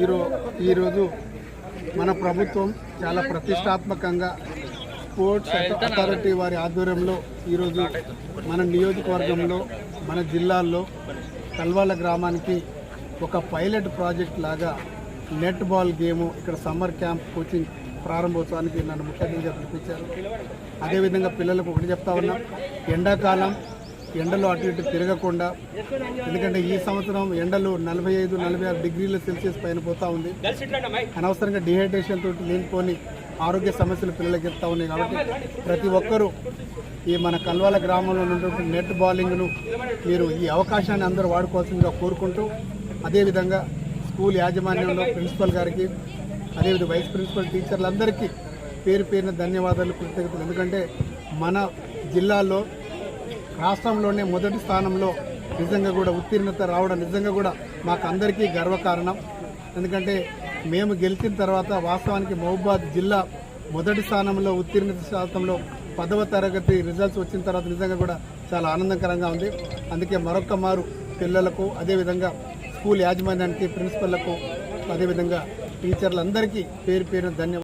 ఈరో ఈరోజు మన ప్రభుత్వం చాలా ప్రతిష్టాత్మకంగా స్పోర్ట్స్ అథారిటీ వారి ఆధ్వర్యంలో ఈరోజు మన నియోజకవర్గంలో మన జిల్లాల్లో కల్వాల గ్రామానికి ఒక పైలట్ ప్రాజెక్ట్ లాగా నెట్ బాల్ గేము ఇక్కడ సమ్మర్ క్యాంప్ కోచింగ్ ప్రారంభోత్సవానికి నన్ను ముఖ్య అతిథిగా పిలిపించారు. అదేవిధంగా పిల్లలకు ఒకటి చెప్తా ఉన్నా ఎండాకాలం ఎండలు అటు ఇటు తిరగకుండా ఎందుకంటే ఈ సంవత్సరం ఎండలు నలభై ఐదు నలభై ఆరు డిగ్రీల సెల్సియస్ పైన పోతా ఉంది. అనవసరంగా డిహైడ్రేషన్ తోటి లేనిపోని ఆరోగ్య సమస్యలు పిల్లలకి ఎత్తా ఉన్నాయి కాబట్టి ప్రతి ఒక్కరూ ఈ మన కల్వాల గ్రామంలో ఉన్నటువంటి నెట్ బౌలింగ్ను మీరు ఈ అవకాశాన్ని అందరూ వాడుకోవాల్సిందిగా కోరుకుంటూ అదేవిధంగా స్కూల్ యాజమాన్యంలో ప్రిన్సిపల్ గారికి అదేవిధంగా వైస్ ప్రిన్సిపల్ టీచర్లందరికీ పేరు పేరున ధన్యవాదాలు కృతజ్ఞతలు. ఎందుకంటే మన జిల్లాలో రాష్ట్రంలోనే మొదటి స్థానంలో నిజంగా కూడా ఉత్తీర్ణత రావడం నిజంగా కూడా మాకు అందరికీ గర్వకారణం. ఎందుకంటే మేము గెలిచిన తర్వాత వాస్తవానికి మహబూబాద్ జిల్లా మొదటి స్థానంలో ఉత్తీర్ణత శాతంలో పదవ తరగతి రిజల్ట్స్ వచ్చిన తర్వాత నిజంగా కూడా చాలా ఆనందకరంగా ఉంది. అందుకే మరొక్క మారు పిల్లలకు అదేవిధంగా స్కూల్ యాజమాన్యానికి ప్రిన్సిపల్లకు అదేవిధంగా టీచర్లందరికీ పేరు పేరు ధన్యవాదాలు.